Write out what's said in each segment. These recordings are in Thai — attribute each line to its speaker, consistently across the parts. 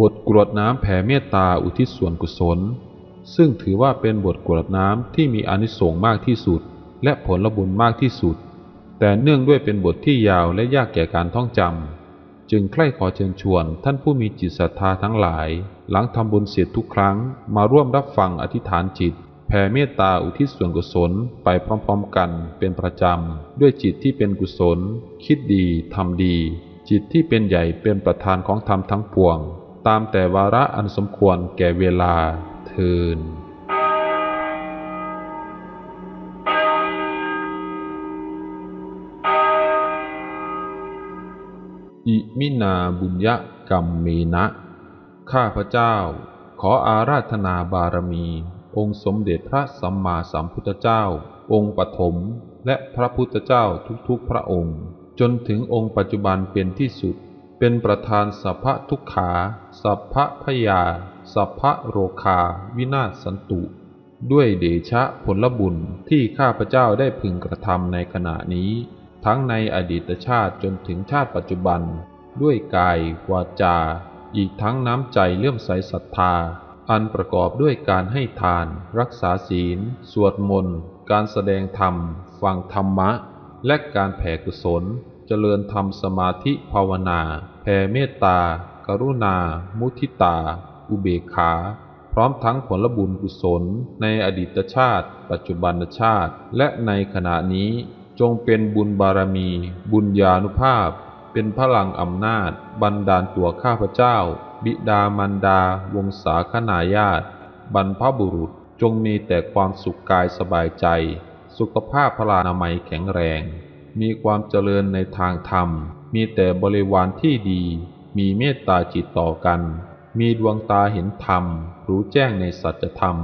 Speaker 1: บทกรวดน้ำแผ่เมตตาอุทิศส่วนกุศล ซึ่งถือว่าเป็นบทกรวดน้ำที่มีอนิสงส์มากที่สุด และผลบุญมากที่สุด แต่เนื่องด้วยเป็นบทที่ยาวและยากแก่การท่องจำจึงใคร่ขอเชิญชวนท่านผู้มีจิตศรัทธาทั้งหลาย หลังทำบุญเสร็จทุกครั้ง มาร่วมรับฟังอธิษฐานจิต แผ่เมตตาอุทิศส่วนกุศลไปพร้อมๆกันเป็นประจำด้วยจิตที่เป็นกุศล คิดดีทำดี จิตที่เป็นใหญ่เป็นประธานของธรรมทั้งปวง ตามแต่วาระอันสมควรแก่เวลาเทินอิมินาบุญยกรรมเมนะ ข้าพเจ้า ขออาราธนาบารมี องค์สมเด็จพระสัมมาสัมพุทธเจ้า องค์ปฐมและพระพุทธเจ้าทุกๆพระองค์ จนถึงองค์ปัจจุบันเป็นที่สุด เป็นประธานสัพพะทุกขา สัพพะพยา สัพพะโรคา วินาศสันตุ ด้วยเดชะผลบุญที่ข้าพเจ้าได้พึงกระทำในขณะนี้ ทั้งในอดีตชาติจนถึงชาติปัจจุบัน ด้วยกายวาจา อีกทั้งน้ำใจเลื่อมใสศรัทธา อันประกอบด้วยการให้ทาน รักษาศีล สวดมนต์ การแสดงธรรม ฟังธรรมะ และการแผ่กุศล เจริญธรรมสมาธิภาวนาแผ่เมตตา กรุณา มุทิตา อุเบกขา พร้อมทั้งผลบุญกุศล ในอดีตชาติ ปัจจุบันชาติ และในขณะนี้จงเป็นบุญบารมี บุญญาณุภาพ เป็นพลังอำนาจ บันดาลตัวข้าพเจ้า บิดามันดา วงศาคณาญาติ บรรพบุรุษจงมีแต่ความสุขกายสบายใจ สุขภาพพลานามัยแข็งแรง มีความเจริญในทางธรรม มีแต่บริวารที่ดี มีเมตตาจิตต่อกัน มีดวงตาเห็นธรรม รู้แจ้งในสัจธรรม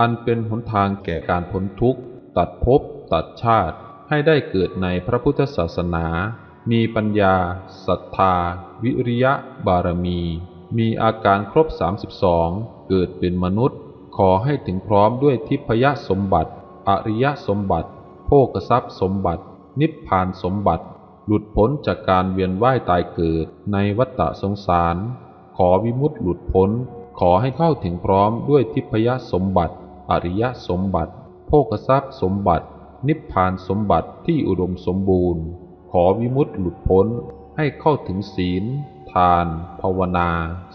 Speaker 1: อันเป็นหนทางแก่การพ้นทุกข์ ตัดภพตัดชาติ ให้ได้เกิดในพระพุทธศาสนา มีปัญญาศรัทธา วิริยะ บารมี มีอาการครบ 32 เกิดเป็นมนุษย์ ขอให้ถึงพร้อมด้วยทิพยสมบัติ อริยสมบัติ โภกทรัพย์สมบัติ นิพพานสมบัติ หลุดพ้นจากการเวียนว่ายตายเกิดในวัฏฏะสงสาร ขอวิมุตติหลุดพ้น ขอให้เข้าถึงพร้อมด้วยทิพยสมบัติ อริยสมบัติ โภกทรัพย์สมบัติ นิพพานสมบัติที่อุดมสมบูรณ์ ขอวิมุตติหลุดพ้น ให้เข้าถึงศีล ทาน ภาวนา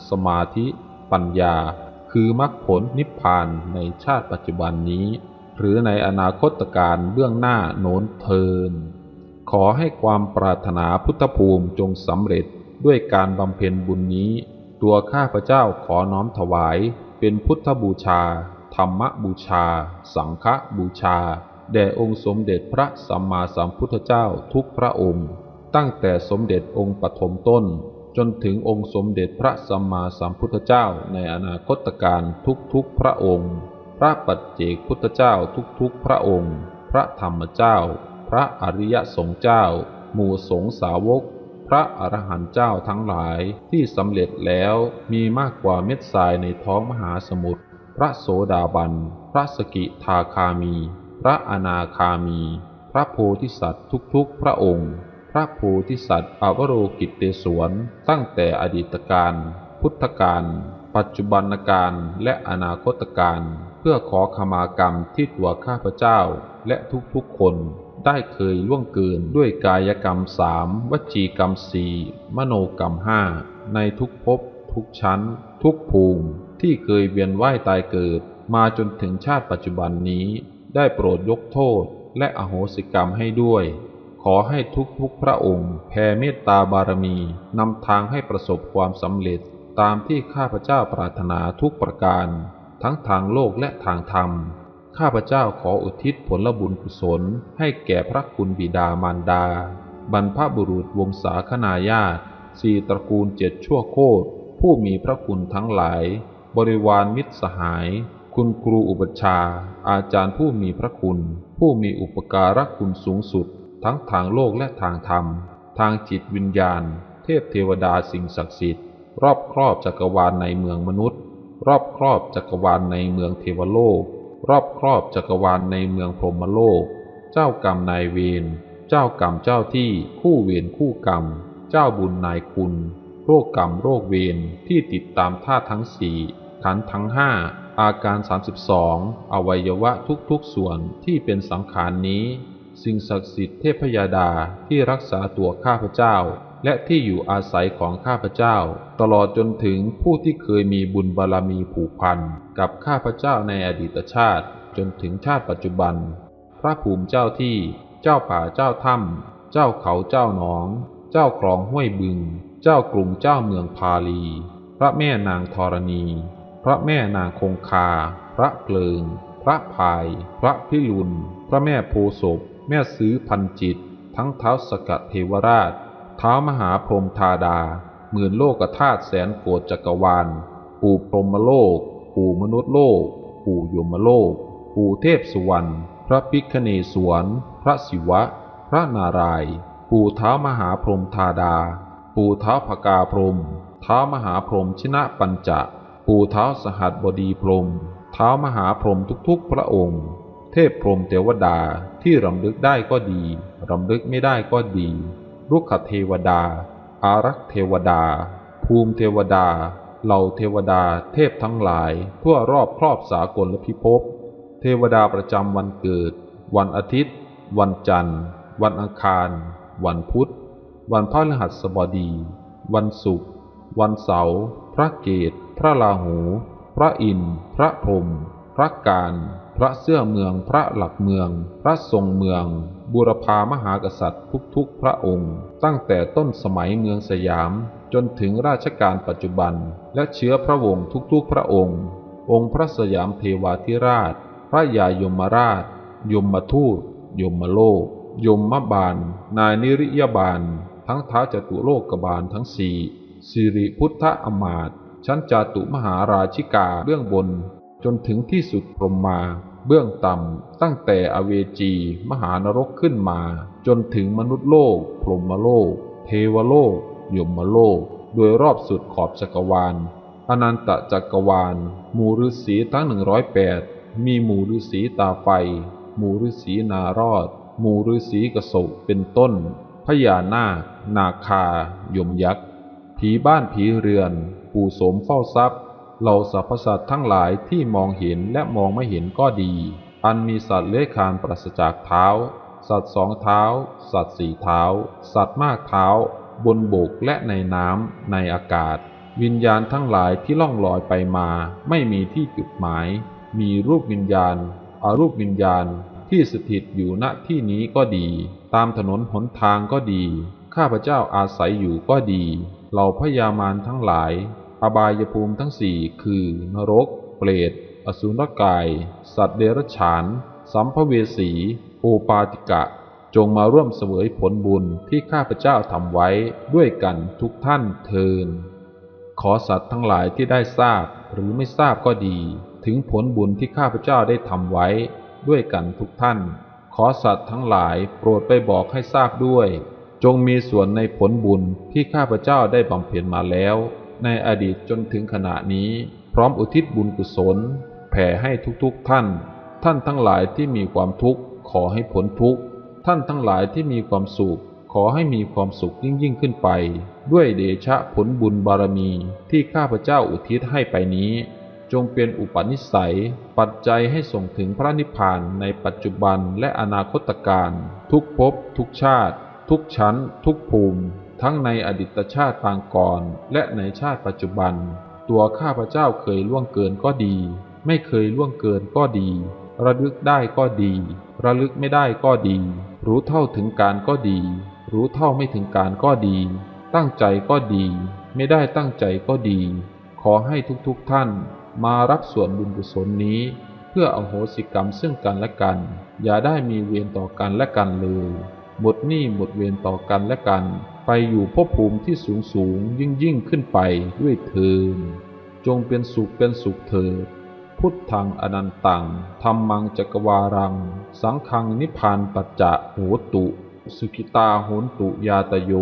Speaker 1: สมาธิ ปัญญา คือมรรคผลนิพพานในชาติปัจจุบันนี้ หรือในอนาคตการเบื้องหน้าโน้นเทิน ขอให้ความปรารถนาพุทธภูมิจงสำเร็จด้วยการบำเพ็ญบุญนี้ ตัวข้าพเจ้าขอน้อมถวาย เป็นพุทธบูชา ธรรมบูชา สังฆบูชา แด่องค์สมเด็จพระสัมมาสัมพุทธเจ้าทุกพระองค์ ตั้งแต่สมเด็จองค์ปฐมต้น จนถึงองค์สมเด็จพระสัมมาสัมพุทธเจ้าในอนาคตการทุกๆพระองค์ พระปัจเจกพุทธเจ้าทุกๆพระองค์ พระธรรมเจ้า พระอริยสงฆ์เจ้า หมู่สงสาวก พระอรหันต์เจ้าทั้งหลายที่สำเร็จแล้วมีมากกว่าเม็ดทรายในท้องมหาสมุทร พระโสดาบัน พระสกิทาคามี พระอนาคามี พระโพธิสัตว์ทุกๆพระองค์ พระโพธิสัตว์อวโรกิตเตศวรตั้งแต่อดีตการ พุทธการ ปัจจุบันการและอนาคตการ เพื่อขอขมากรรมที่ตัวข้าพเจ้าและทุกๆคนได้เคยล่วงเกินด้วยกายกรรมสามวจีกรรมสี่มโนกรรมห้าในทุกภพทุกชั้น ทุกภูมิที่เคยเวียนว่ายตายเกิด มาจนถึงชาติปัจจุบันนี้ ได้โปรดยกโทษและอโหสิกรรมให้ด้วย ขอให้ทุกๆพระองค์แผ่เมตตาบารมีนำทางให้ประสบความสำเร็จตามที่ข้าพเจ้าปรารถนาทุกประการ ทั้งทางโลกและทางธรรม ข้าพเจ้าขออุทิศผลบุญกุศลให้แก่พระคุณบิดามารดา บรรพบุรุษวงศาคณาญาติสี่ตระกูลเจ็ดชั่วโคตร ผู้มีพระคุณทั้งหลาย บริวารมิตรสหาย คุณครูอุปชา อาจารย์ผู้มีพระคุณ ผู้มีอุปการะคุณสูงสุด ทั้งทางโลกและทางธรรม ทางจิตวิญญาณ เทพเทวดาสิ่งศักดิ์สิทธิ์ รอบครอบจักรวาลในเมืองมนุษย์ รอบครอบจักรวาลในเมืองเทวโลก รอบครอบจักรวาลในเมืองพรหมโลก เจ้ากรรมนายเวร เจ้ากรรมเจ้าที่คู่เวรคู่กรรม เจ้าบุญนายคุณ โรคกรรมโรคเวรที่ติดตามธาทั้งสี่ขันทั้งห้าอาการ 32 อวัยวะทุกๆส่วนที่เป็นสังขารนี้ สิ่งศักดิ์สิทธิ์เทพยาดาที่รักษาตัวข้าพเจ้า และที่อยู่อาศัยของข้าพเจ้า ตลอดจนถึงผู้ที่เคยมีบุญบารมีผูกพันกับข้าพเจ้าในอดีตชาติ จนถึงชาติปัจจุบัน พระภูมิเจ้าที่ เจ้าป่าเจ้าถ้ำเจ้าเขาเจ้าหนอง เจ้าคลองห้วยบึง เจ้ากรุงเจ้าเมืองพาลี พระแม่นางธรณี พระแม่นางคงคา พระเกลิง พระพาย พระพิรุณพระแม่โพศพแม่ซื้อพันจิต ทั้งเท้าสกัดเทวราช ท้ามหาพรหมธาดา หมื่นโลกธาตุแสนโกฏจักรวาล ปู่พรหมโลก ปู่มนุษย์โลก ปู่ยมโลก ปู่เทพสุวรรณ พระพิคเนศวรพระศิวะ พระนาราย ปู่เท้ามหาพรหมธาดา ปู่เท้าพกาพรหมเท้ามหาพรหมชนะปัญจะ ปู่เท้าสหัสบดีพรหมเท้ามหาพรหมทุกๆ พระองค์ เทพพรหมเทวดาที่รำลึกได้ก็ดี รำลึกไม่ได้ก็ดี รุกขเทวดา อารักษ์เทวดา ภูมิเทวดา เหล่าเทวดาเทพทั้งหลาย ทั่วรอบครอบสากลและพิภพ เทวดาประจำวันเกิด วันอาทิตย์ วันจันทร์ วันอังคาร วันพุธ วันพฤหัสบดี วันศุกร์ วันเสาร์ พระเกต พระราหู พระอินทร์ พระพรหม พระการ พระเสื้อเมือง พระหลักเมือง พระทรงเมือง บูรพามหากษัตริย์ทุกๆ พระองค์ ตั้งแต่ต้นสมัยเมืองสยาม จนถึงราชการปัจจุบัน และเชื้อพระวงศ์ทุกๆ พระองค์ องค์พระสยามเทวาธิราช พระยายมราช ยมทูต ยมโลก ยมมบาล นายนิริยบาล ทั้งท้าจตุโลกบาลทั้งสี่สิริพุทธอมาตย์ชั้นจาตุมหาราชิกาเบื้องบนจนถึงที่สุดพรหมมา เบื้องต่ำตั้งแต่อเวจี มหานรกขึ้นมา จนถึงมนุษย์โลก พรหมโลก เทวโลก ยมโลก โดยรอบสุดขอบจักรวาล อนันตจักรวาล หมู่ฤาษีทั้ง 108 มีหมู่ฤาษีตาไฟ หมู่ฤาษีนารอด หมู่ฤาษีกระสกเป็นต้น พญานาค นาคา ยมยักษ์ ผีบ้านผีเรือน ปู่โสมเฝ้าทรัพย์ เหล่าสรรพสัตว์ทั้งหลายที่มองเห็นและมองไม่เห็นก็ดี อันมีสัตว์เลื้อยคลานปราศจากเท้า สัตว์สองเท้า สัตว์สี่เท้า สัตว์มากเท้า บนบกและในน้ำในอากาศ วิญญาณทั้งหลายที่ล่องลอยไปมา ไม่มีที่จุดหมาย มีรูปวิญญาณอารูปวิญญาณที่สถิตอยู่ณที่นี้ก็ดี ตามถนนหนทางก็ดี ข้าพเจ้าอาศัยอยู่ก็ดีเหล่าพญามารทั้งหลาย อบายภูมิทั้งสี่คือนรก เปรต อสุรกาย สัตว์เดรัจฉาน สัมภเวสีโอปาติกะ จงมาร่วมเสวยผลบุญที่ข้าพเจ้าทำไว้ด้วยกันทุกท่านเทิน ขอสัตว์ทั้งหลายที่ได้ทราบหรือไม่ทราบก็ดี ถึงผลบุญที่ข้าพเจ้าได้ทำไว้ด้วยกันทุกท่าน ขอสัตว์ทั้งหลายโปรดไปบอกให้ทราบด้วย จงมีส่วนในผลบุญที่ข้าพเจ้าได้บำเพ็ญมาแล้ว ในอดีตจนถึงขณะนี้ พร้อมอุทิศบุญกุศล แผ่ให้ทุกๆท่าน ท่านทั้งหลายที่มีความทุกข์ขอให้พ้นทุกข์ ท่านทั้งหลายที่มีความสุขขอให้มีความสุขยิ่งยิ่งขึ้นไป ด้วยเดชะผลบุญบารมีที่ข้าพเจ้าอุทิศให้ไปนี้ จงเป็นอุปนิสัย ปัจจัยให้ส่งถึงพระนิพพานในปัจจุบันและอนาคตการ ทุกภพทุกชาติ ทุกชั้น ทุกภูมิ ทั้งในอดีตชาติปางก่อนและในชาติปัจจุบัน ตัวข้าพเจ้าเคยล่วงเกินก็ดี ไม่เคยล่วงเกินก็ดี ระลึกได้ก็ดี ระลึกไม่ได้ก็ดี รู้เท่าถึงการก็ดี รู้เท่าไม่ถึงการก็ดี ตั้งใจก็ดี ไม่ได้ตั้งใจก็ดี ขอให้ทุกๆทท่าน มารับส่วนบุญกุศลนี้ เพื่ออโหสิกรรมซึ่งกันและกัน อย่าได้มีเวรต่อกันและกันเลยหมดหนี้หมดเวรต่อกันและกัน ไปอยู่ภพภูมิที่สูงสูงยิ่งยิ่งขึ้นไปด้วยเทินจงเป็นสุขเป็นสุขเถิด พุทธังอนันตังธรรมังจักวารัง สังฆังนิพพานปัจจะโหตุ สุขิตาโหนตุยาตโย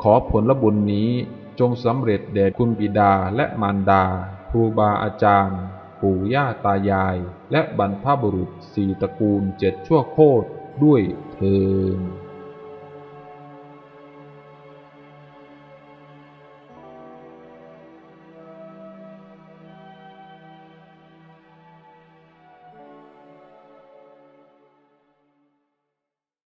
Speaker 1: ขอผลบุญนี้จงสำเร็จแด่คุณบิดาและมารดา ครูบาอาจารย์ ปู่ย่าตายาย และบรรพบุรุษสี่ตระกูลเจ็ดชั่วโคตรด้วยเทิน